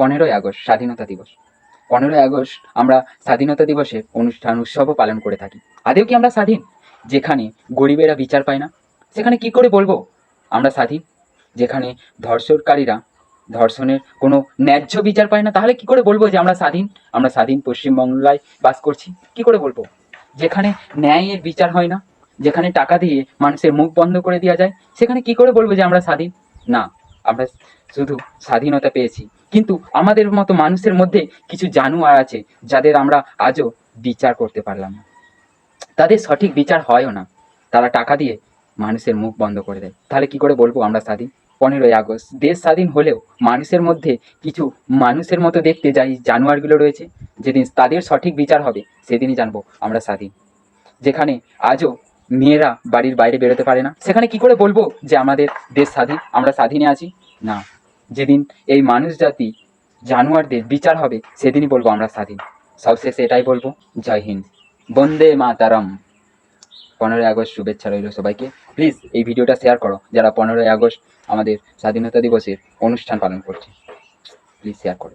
পনেরোই আগস্ট, স্বাধীনতা দিবস। পনেরোই আগস্ট আমরা স্বাধীনতা দিবসে অনুষ্ঠান, উৎসবও পালন করে থাকি। আদেও কি আমরা স্বাধীন? যেখানে গরিবেরা বিচার পায় না, সেখানে কি করে বলব? আমরা স্বাধীন। যেখানে ধর্ষণকারীরা, ধর্ষণের কোনো ন্যায্য বিচার পায় না, তাহলে কি করে বলব যে আমরা স্বাধীন? আমরা স্বাধীন পশ্চিমবাংলায় বাস করছি। কি করে বলব? যেখানে ন্যায়ের বিচার হয় না, যেখানে টাকা দিয়ে মানুষের মুখ বন্ধ করে দেওয়া যায়, সেখানে কি করে বলব যে আমরা স্বাধীন? না। আমরা শুধু স্বাধীনতা পেয়েছি। কিন্তু আমাদের মতো মানুষের মধ্যে কিছু জানোয়ার আছে, যাদের আমরা আজও বিচার করতে পারলাম না। তাদের সঠিক বিচার হয়ও না। তারা টাকা দিয়ে মানুষের মুখ বন্ধ করে দেয়। তাহলে কি করে বলব আমরা স্বাধীন? পনেরোই আগস্ট। দেশ স্বাধীন হলেও মানুষের মধ্যে কিছু মানুষের মতো দেখতে যাই জানোয়ারগুলো রয়েছে, যেদিন তাদের সঠিক বিচার হবে, সেদিনই জানব আমরা স্বাধীন। যেখানে আজও মেয়েরা বাড়ির বাইরে বেরোতে পারে না। সেখানে কি করে বলব যে আমাদের দেশ স্বাধীন, আমরা স্বাধীনে আছি? না। যেদিন এই মানুষ জাতি জানোয়ারদের বিচার হবে, সেদিনই বলব আমরা স্বাধীন। সবশেষে এটাই বলব। জয় হিন্দ। বন্দে মাতারম। পনেরোই আগস্ট শুভেচ্ছা রইল সবাইকে। প্লিজ এই ভিডিওটা শেয়ার করো, যারা পনেরোই আগস্ট আমাদের স্বাধীনতা দিবসের অনুষ্ঠান পালন করছে। প্লিজ শেয়ার করো